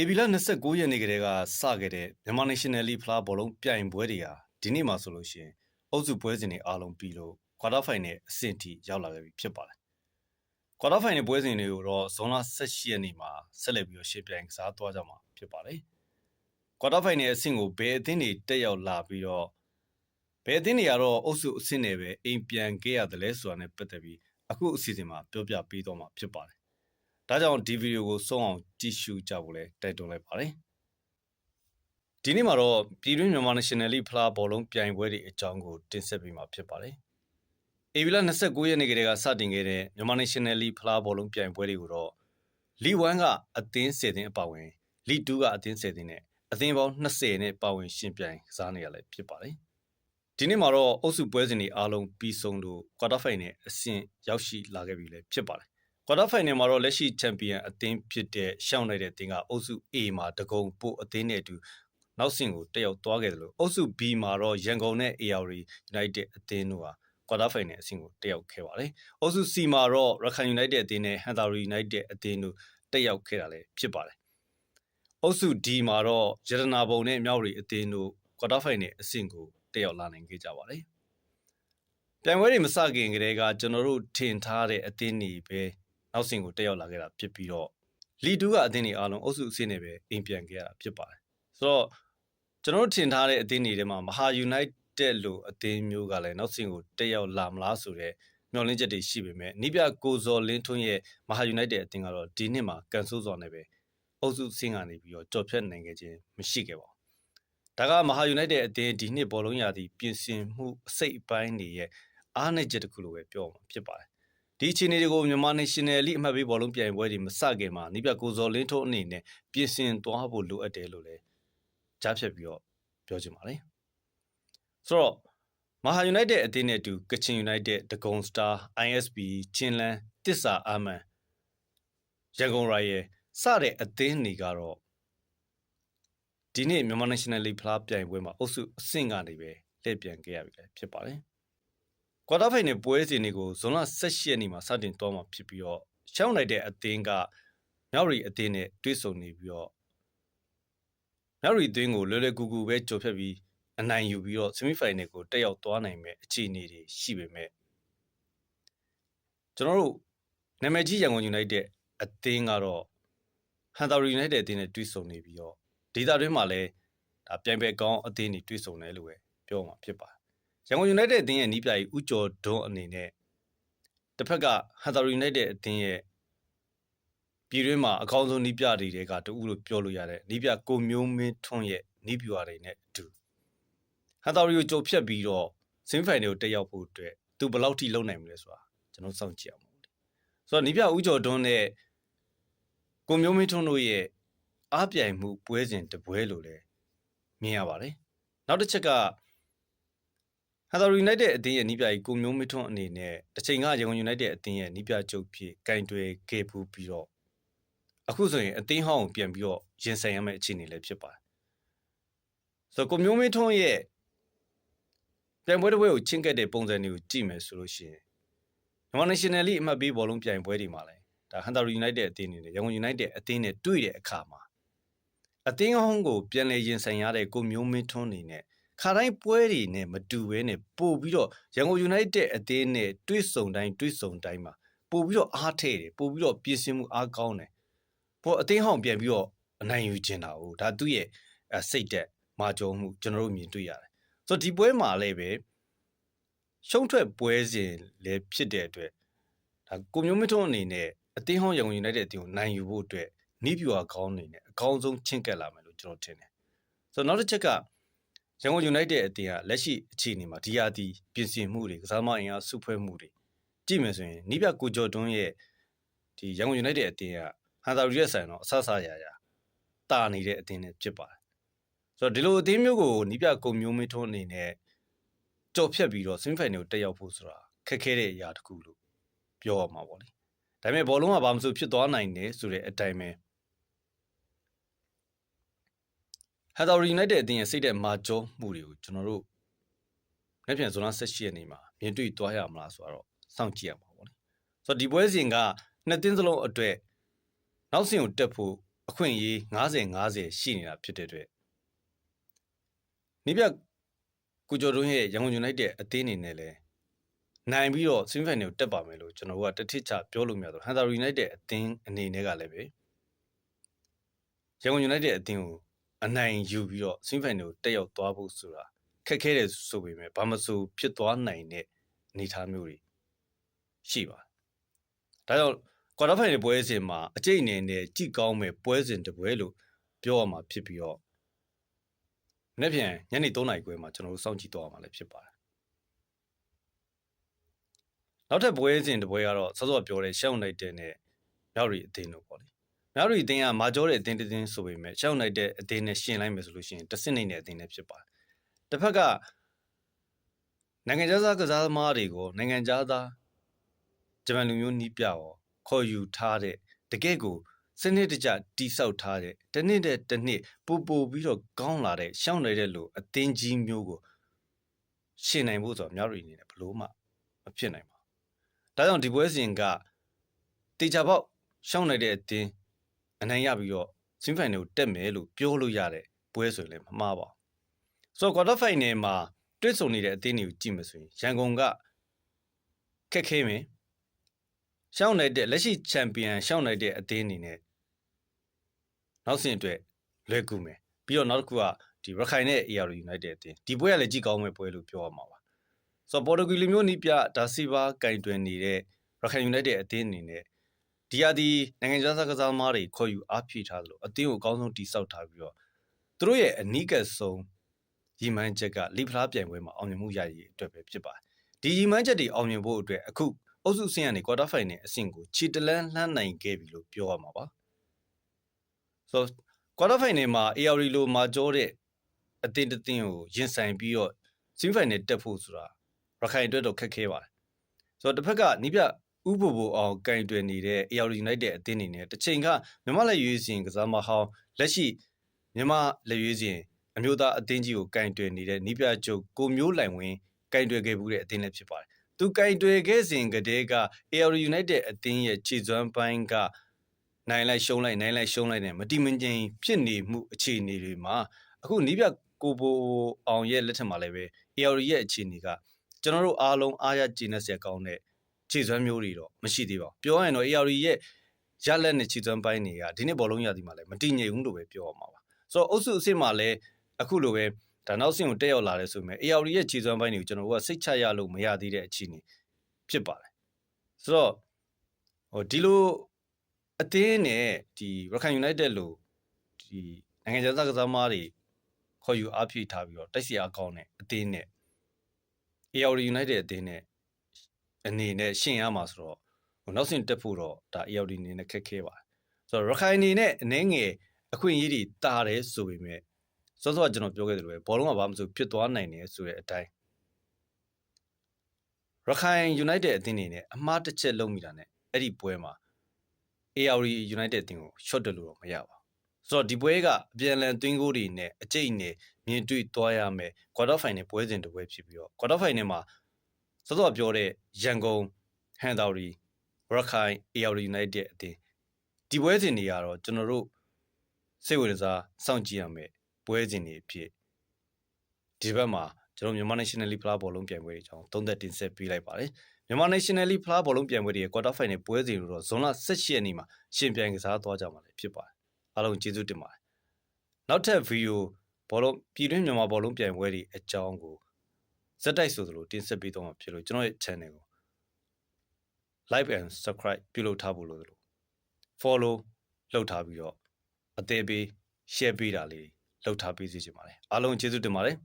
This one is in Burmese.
ဧပြီလ29ရက်နေ့ကတည်းကစခဲ့တဲ့မြန်မာ National League ဖလားဘောလုံးပြိုင်ပွဲတွေဟာဒီနေ့မှဆိုလို့ရှိရင်အုပ်စုပွဲစဉ်တွေအားလုံးပြီးလို့ quarter final အဆင့်ထိရောက်လာခဲ့ပြီဖြစ်ပါတယ်။ quarter final ပွဲစဉ်တွေကိုတော့ဇွန်လ18ရက်နေ့မှာဆက်လက်ပြီးတော့ရှေ့ပြိုင်ကစားသွားကြမှာဖြစ်ပါတယ်။ quarter final အဆင့်ကိုဘယ်အသင်းတွေတက်ရောက်လာပြီးတော့ဘယ်အသင်းတွေကတော့အုပ်စုအဆင့်နဲ့ပဲအိမ်ပြန်ခဲ့ရတယ်လဲဆိုတာနဲ့ပတ်သက်ပြီးအခုအစီအစဉ်မှာပြောပြပေးသွားမှာဖြစ်ပါတယ်။ ဒါကြောင့်ဒီဗီဒီယိုကိုဆုံးအောင်ကြည့်ရှုကြဖို့လဲတိုက်တွန်းလိုက်ပါတယ်။ဒီနေ့မှာတော့ပြည်တွင်းမြန်မာ National League ဖလားဘောလုံးပြိုင်ပွဲတွေအကြောင်းကိုတင်ဆက်ပေးမှာဖြစ်ပါတယ်။ AB လ29ရက်နေ့ကတည်းကစတင်ခဲ့တဲ့မြန်မာ National League ဖလားဘောလုံးပြိုင်ပွဲတွေကိုတော့ League 1ကအသင်း10သင်းအပါအဝင် League 2ကအသင်း10သင်းနဲ့အသင်းပေါင်း20နဲ့ပါဝင်ရှင်ပြိုင်ကစားနေရလဲဖြစ်ပါတယ်။ဒီနေ့မှာတော့အုပ်စုပွဲစဉ်တွေအားလုံးပြီးဆုံးလို့ quarter final အဆင့်ရောက်ရှိလာခဲ့ပြီလဲဖြစ်ပါတယ်။ quarter final မှာတော့လက်ရှိချန်ပီယံအသင်းဖြစ်တဲ့ရှောင်းလိုက်တဲ့အသင်းကအုပ်စု A မှာတကုံပို့အသင်းနဲ့အတူနောက်ဆင့်ကိုတက်ရောက်သွားခဲ့တယ်လို့အုပ်စု B မှာတော့ရန်ကုန်နဲ့ AR United အသင်းတို့ဟာ quarter final အဆင့်ကိုတက်ရောက်ခဲ့ပါတယ်။အုပ်စု C မှာတော့ရခိုင် United အသင်းနဲ့ Hantari United အသင်းတို့တက်ရောက်ခဲ့တာလည်းဖြစ်ပါတယ်။အုပ်စု D မှာတော့ရတနာပုံနဲ့မြောက်ရီအသင်းတို့ quarter final အဆင့်ကိုတက်ရောက်လာနိုင်ခဲ့ကြပါတယ်။ပြိုင်ပွဲတွေမစခင်ကတည်းကကျွန်တော်တို့ထင်ထားတဲ့အသင်းတွေပဲ နောက်ဆင့်ကိုတက်ရောက်လာခဲ့တာဖြစ်ပြီးတော့လီတူကအသင်းတွေအားလုံးအုပ်စုအဆင့်နဲ့ပဲအိမ်ပြန်ခဲ့ရတာဖြစ်ပါတယ်။ဆိုတော့ကျွန်တော်တို့ထင်ထားတဲ့အသင်းတွေထဲမှာမဟာ United လို့အသင်းမျိုးကလည်းနောက်ဆင့်ကိုတက်ရောက်လာမလားဆိုတော့မျှော်လင့်ချက်တွေရှိပေမဲ့နိပြကိုဇော်လင်းထွန်းရဲ့မဟာ United အသင်းကတော့ဒီနှစ်မှာကန်ဆိုးစွာနဲ့ပဲအုပ်စုဆင့်ကနေပြီးတော့ကြော်ဖြတ်နိုင်ခဲ့ခြင်းမရှိခဲ့ပါဘူး။ဒါကမဟာ United အသင်းဒီနှစ်ဘောလုံးရာသီပြင်ဆင်မှုအစိတ်အပိုင်းတွေရဲ့အားနည်းချက်တစ်ခုလိုပဲပြောမှာဖြစ်ပါတယ်။ ဒီအခြေအနေတွေကိုမြန်မာ National League အမှတ်ပေးဘောလုံးပြိုင်ပွဲတွေမစခင်မှာနိပြကိုဇော်လင်းထွန်းအနေနဲ့ပြင်ဆင်သွားဖို့လိုအပ်တယ်လို့လည်းကြားဖြတ်ပြီးတော့ပြောချင်ပါတယ်။ဆိုတော့မဟာ United အသင်းနဲ့အတူကချင် United ဒဂုံ Star ISB ချင်းလန်းတစ္ဆာအာမန်ရန်ကုန်ရိုင်ရယ်စတဲ့အသင်းတွေကတော့ဒီနေ့မြန်မာ National League ဖလားပြိုင်ပွဲမှာအုပ်စုအဆင့်ကနေပဲလှည့်ပြန်ခဲ့ရပြီလေဖြစ်ပါတယ်။ Quarter final ပွဲစဉ်တွေကိုဇွန်လ18ရက်နေ့မှာစတင်သွားမှာဖြစ်ပြီးတော့ရှောင်းလိုက်တဲ့အသင်းကမြောက်ရီအသင်းနဲ့တွေ့ဆုံနေပြီးတော့မြောက်ရီအသင်းကိုလွယ်လွယ်ကူကူပဲကြော်ဖြတ်ပြီးအနိုင်ယူပြီးတော့ semi final ကိုတက်ရောက်သွားနိုင်မဲ့အခြေအနေတွေရှိပေမဲ့ကျွန်တော်တို့နာမည်ကြီးရန်ကုန် United အသင်းကတော့ Hunter United အသင်းနဲ့တွေ့ဆုံနေပြီးတော့ဒေတာတွင်းမှာလည်းဒါပြိုင်ပွဲကောင်းအသင်းတွေတွေ့ဆုံတယ်လို့ပဲပြောမှာဖြစ်ပါတယ်။ ရန်ကုန် United အသင်းရဲ့နီးပြားကြီးဥကျော်ဒွန်းအနေနဲ့တစ်ဖက်က Hunter United အသင်းရဲ့ပြည်တွင်းမှာအကောင်းဆုံးနီးပြတွေကတူဦးလို့ပြောလို့ရတဲ့နီးပြကိုမျိုးမင်းထွန်းရဲ့နီးပြာတွေနဲ့အတူဟန်တာရီကိုကြုံဖြတ်ပြီးတော့စင်ဖိုင်တွေကိုတက်ရောက်ဖို့အတွက်သူဘယ်လောက်ထိလုံနိုင်မလဲဆိုတာကျွန်တော်စောင့်ကြည့်အောင်ပါဆိုတော့နီးပြဦးကျော်တွန်းနဲ့ကိုမျိုးမင်းထွန်းတို့ရဲ့အားပြိုင်မှုပွဲစဉ်တပွဲလို့လည်းမြင်ရပါတယ်နောက်တစ်ချက်က ဟန်တာယူနိုက်တက်အသင်းရဲ့နီးပြကြီးကိုမျိုးမထွန်းအနေနဲ့တစ်ချိန်ကရန်ကုန်ယူနိုက်တက်အသင်းရဲ့နီးပြချုပ်ဖြစ်ကင်တွယ်ခဲ့ပူးပြီးတော့အခုဆိုရင်အသင်းဟောင်းကိုပြန်ပြီးတော့ရင်ဆိုင်ရမယ့်အခြေအနေလည်းဖြစ်ပါတယ်ဆိုတော့ကိုမျိုးမထွန်းရဲ့ပြိုင်ပွဲတစ်ပွဲကိုချင်းကက်တဲ့ပုံစံတွေကိုကြည့်မယ်ဆိုလို့ရှိရင်မြန်မာ National League အမှတ်ပေးဘောလုံးပြိုင်ပွဲတွေမှာလည်းဒါ Hunter United အသင်းနေနဲ့ရန်ကုန် United အသင်းနဲ့တွေ့တဲ့အခါမှာအသင်းဟောင်းကိုပြန်လည်ရင်ဆိုင်ရတဲ့ကိုမျိုးမင်းထွန်းနေနဲ့ ခါတိုင်းပွဲတွေနဲ့မတူဘဲနဲ့ပို့ပြီးတော့ရန်ကုန် United အသင်းနဲ့တွေ့ဆုံတိုင်းတွေ့ဆုံတိုင်းမှာပို့ပြီးတော့အားထည့်တယ်ပို့ပြီးတော့ပြင်ဆင်မှုအားကောင်းတယ်ပေါ်အသင်းဟောင်းပြန်ပြီးတော့အနိုင်ယူကျင်တာဟုတ်ဒါသူ့ရဲ့စိတ်သက်မာကြုံမှုကျွန်တော်တို့မြင်တွေ့ရတယ်ဆိုတော့ဒီပွဲမှာလည်းပဲရှုံးထွက်ပွဲစဉ်လည်းဖြစ်တဲ့အတွက်ဒါကိုမျိုးမထွန်းအနေနဲ့အသင်းဟောင်းရန်ကုန် United အသင်းကိုနိုင်ယူဖို့အတွက်နီးပြူအကောင်းအနေနဲ့အကောင်းဆုံးချင့်ကပ်လာမယ်လို့ကျွန်တော်ထင်တယ်ဆိုတော့နောက်တစ်ချက်က ရန်ကုန် United အသင်းကလက်ရှိအခြေအနေမှာဒီယာဒီပြင်ဆင်မှုတွေကစားမအင်အားစုဖွဲ့မှုတွေကြည့်မယ်ဆိုရင်နီးပြကိုကျော်တွန်းရဲ့ဒီရန်ကုန် United အသင်းကဟန်တာရီရဲ့ဆိုင်တော့အဆဆရာရာတာနေတဲ့အသင်းနဲ့ဖြစ်ပါတယ်ဆိုတော့ဒီလိုအသင်းမျိုးကိုနီးပြကုံမျိုးမင်းထွန်းအနေနဲ့ကြော်ဖြတ်ပြီးတော့ semi final ကိုတက်ရောက်ဖို့ဆိုတာခက်ခဲတဲ့အရာတစ်ခုလို့ပြောရမှာပေါ့လေဒါပေမဲ့ဘောလုံးကဘာမှမဆိုဖြစ်သွားနိုင်တယ်ဆိုတဲ့အတိုင်းပဲ ဟက်တာရီယူနိုက်တက်အသင်းရဲ့စိတ်သက်မာကျောမှုတွေကိုကျွန်တော်တို့လက်ပြန်ဇွန်လ18ရက်နေ့မှာမြင်တွေ့သွားရမလားဆိုတော့စောင့်ကြည့်ရမှာပေါ့လေဆိုတော့ဒီပွဲစဉ်ကနှစ်သင်းစလုံးအတွက်နောက်ဆင်ကိုတက်ဖို့အခွင့်အရေး90 90ရှိနေတာဖြစ်တဲ့အတွက်နိပြကိုကျော်တွန်းရဲ့ရန်ကုန်ယူနိုက်တက်အသင်းအနေနဲ့လည်းနိုင်ပြီးတော့ semi final ကိုတက်ပါမယ်လို့ကျွန်တော်တို့ကတထစ်ချပြောလို့မရတော့ဟန်သာယူနိုက်တက်အသင်းအနေနဲ့ကလည်းပဲရန်ကုန်ယူနိုက်တက်အသင်းကို အနိုင်ယူပြီးတော့ semi final ကိုတက်ရောက်သွားဖို့ဆိုတာခက်ခဲတယ်ဆိုပေမဲ့ဘာမဆိုဖြစ်သွားနိုင်တဲ့အနေအထားမျိုးတွေရှိပါတယ်ဒါကြောင့် quarter final ပွဲစဉ်မှာအကျိတ်အနေနဲ့ကြည့်ကောင်းမဲ့ပွဲစဉ်တစ်ပွဲလို့ပြောရမှာဖြစ်ပြီးတော့နေ့ပြန်ညနေ3နာရီခွဲမှာကျွန်တော်တို့စောင့်ကြည့်တော့မှာလည်းဖြစ်ပါတယ်နောက်ထပ်ပွဲစဉ်တစ်ပွဲကတော့စောစောပြောတဲ့ရှောင်းလိုက်တဲ့နဲ့မြောက်ရီအသင်းတို့ပေါ့လေ မြောက်ရီအသင်းကမာကျောတဲ့အသင်းတစ်သင်းဆိုပေမဲ့ရှောင်းလိုက်တဲ့အသင်းနဲ့ရှင်လိုက်မယ်ဆိုလို့ရှိရင်တစ်စစ်နိုင်တဲ့အသင်းလည်းဖြစ်ပါတယ်တစ်ဖက်ကနိုင်ငံခြားသားကစားသမားတွေကိုနိုင်ငံခြားသားဂျပန်လူမျိုးနီးပြရောခေါ်ယူထားတဲ့တကယ့်ကိုစနစ်တကျတိဆောက်ထားတဲ့တစ်နှစ်တဲ့တစ်နှစ်ပူပူပြီးတော့ကောင်းလာတဲ့ရှောင်းနေတဲ့လူအသင်းကြီးမျိုးကိုရှင်နိုင်ဖို့ဆိုတော့မြောက်ရီအနေနဲ့ဘလို့မှမဖြစ်နိုင်ပါဘူးဒါကြောင့်ဒီပွဲစဉ်ကတေချာပေါက်ရှောင်းနေတဲ့အသင်း အနိုင်ရပြီးတော့စင်ဖိုင်နယ်ကိုတက်မယ်လို့ပြောလို့ရတဲ့ပွဲဆိုရင်လည်းမမှားပါဘူးဆိုတော့ quarter final မှာတွစ်ဆုံနေတဲ့အသင်းတွေကိုကြည့်မဆိုရင်ရန်ကုန်ကခက်ခဲမယ်ရှောင်းနိုင်တဲ့လက်ရှိချန်ပီယံရှောင်းနိုင်တဲ့အသင်းအနေနဲ့နောက်ဆင့်အတွက်လွယ်ကူမယ်ပြီးတော့နောက်တစ်ခုကဒီရခိုင်နဲ့ AR United အသင်းဒီပွဲကလည်းကြည့်ကောင်းမဲ့ပွဲလို့ပြောရမှာပါဆိုတော့ပေါ်တူဂီလူမျိုးနီးပြဒါစီဘာကင်တွင်နေတဲ့ရခိုင် United အသင်းအနေနဲ့ ဒီဟာဒီနိုင်ငံခြားသားကစားသမားတွေခေါ်ယူအားဖြည့်ထားသလိုအသင်းကိုအကောင်းဆုံးတိစောက်ထားပြီးတော့သူတို့ရဲ့အနီးကပ်ဆုံးရီမန်းချက်ကလိဖလားပြိုင်ပွဲမှာအောင်မြင်မှုရရည်အတွက်ပဲဖြစ်ပါတယ်ဒီရီမန်းချက်တွေအောင်မြင်ဖို့အတွက်အခုအုပ်စုဆင်းကနေ quarter final အဆင့်ကိုခြေတလန်းလှမ်းနိုင်ခဲ့ပြီလို့ပြောရမှာပါဆိုတော့ quarter final မှာ AR လိုမာကြောတဲ့အတင်းတတင်းကိုရင်ဆိုင်ပြီးတော့ semi final တက်ဖို့ဆိုတာရခိုင်အတွက်တော့ခက်ခဲပါတယ်ဆိုတော့တစ်ဖက်ကနီးပြ ဥပဘိုအောင်ကင်တွယ်နေတဲ့ AR United အသင်းအနေနဲ့တစ်ချိန်ကမြမလက်ရွေးစင်ကစားမဟောင်းလက်ရှိမြမလက်ရွေးစင်အမျိုးသားအသင်းကြီးကိုကင်တွယ်နေတဲ့နီးပြချုပ်ကိုမျိုးလိုင်ဝင်းကင်တွယ်ခဲ့မှုတဲ့အသင်းလည်းဖြစ်ပါတယ်သူကင်တွယ်ခဲ့စဉ်ကတည်းက AR United အသင်းရဲ့ခြေစွမ်းပိုင်းကနိုင်လိုက်ရှုံးလိုက်နိုင်လိုက်ရှုံးလိုက်နဲ့မတိမငြိမ်ဖြစ်နေမှုအခြေအနေတွေမှာအခုနီးပြကိုဘိုအောင်ရဲ့လက်ထက်မှာလည်းပဲ AR ရဲ့အခြေအနေကကျွန်တော်တို့အားလုံးအားရကျေနပ်စရာကောင်းတဲ့ ခြေစွမ်းမျိုးတွေတော့မရှိသေးပါဘူးပြောရရင်တော့ AR ရဲ့ရလက်နဲ့ခြေစွမ်းပိုင်းတွေကဒီနေ့ဘောလုံးရသည်မှာလည်းမတည်ငြိမ်ဘူးလို့ပဲပြောရမှာပါဆိုတော့အုပ်စုအစ်စ်မှာလည်းအခုလိုပဲဒါနောက်ဆင့်ကိုတက်ရောက်လာတယ်ဆိုပေမဲ့ AR ရဲ့ခြေစွမ်းပိုင်းတွေကိုကျွန်တော်တို့ကစိတ်ချရလို့မရသေးတဲ့အခြေအနေဖြစ်ပါတယ်ဆိုတော့ဟိုဒီလိုအသင်းနဲ့ဒီရခိုင် United လို့ဒီနိုင်ငံခြားသားကစားသမားတွေခေါ်ယူအားဖြည့်ထားပြီးတော့တိုက်စီအားကောင်းတဲ့အသင်းနဲ့ AR United အသင်းနဲ့ အနေနဲ့ရှင်ရမှာဆိုတော့ဟိုနောက်ဆင့်တက်ဖို့တော့ဒါ AR အနေနဲ့ခက်ခဲပါတယ်ဆိုတော့ရခိုင်အနေနဲ့အနေငယ်အခွင့်အရေးတွေတာတယ်ဆိုပေမဲ့စောစောကကျွန်တော်ပြောခဲ့သလိုပဲဘောလုံးကဘာမှမဆိုဖြစ်သွားနိုင်တယ်ဆိုတဲ့အတိုင်းရခိုင် United အသင်းအနေနဲ့အမှားတစ်ချက်လုံးမိတာနဲ့အဲ့ဒီပွဲမှာ AR United အသင်းကို short တယ်လို့တော့မရပါဘူးဆိုတော့ဒီပွဲကအပြန်အလှန်သွင်းကိုတွေနဲ့အကျိတ်နဲ့မြင်တွေ့သွားရမယ် quarter final ပွဲစဉ်တစ်ပွဲဖြစ်ပြီးတော့ quarter final မှာ စောစောပြောတဲ့ရန်ကုန်ဟန်တာရီရခိုင် AR United အသင်းဒီပွဲစဉ်တွေကတော့ကျွန်တော်တို့စိတ်ဝင်စားစောင့်ကြည့်ရမယ်ပွဲစဉ်တွေဖြစ်ဒီဘက်မှာကျွန်တော်မြန်မာ National League ဖလားဘောလုံးပြိုင်ပွဲတွေအကြောင်းသုံးသက်တင်ဆက်ပေးလိုက်ပါတယ်မြန်မာ National League ဖလားဘောလုံးပြိုင်ပွဲတွေရဲ့ quarter final ပွဲစဉ်တွေတော့ဇွန်လ18ရက်နေ့မှာရှင်ပြိုင်ကစားသွားကြမှာလည်းဖြစ်ပါတယ်အားလုံးကျေးဇူးတင်ပါတယ်နောက်ထပ်ဗီဒီယိုဘောလုံးပြည်တွင်းမြန်မာဘောလုံးပြိုင်ပွဲတွေအကြောင်းကို ဇက်တိုက်ဆိုသလိုတင်ဆက်ပေးတော့မှာဖြစ်လို့ကျွန်တော်ရဲ့ channel ကို like and subscribe ပြုလုပ်ထားဖို့လို့သလို follow လုပ်ထားပြီးတော့အသေးပေး share ပေးတာလေးလုပ်ထားပေးစီချင်ပါတယ်အားလုံးကျေးဇူးတင်ပါတယ်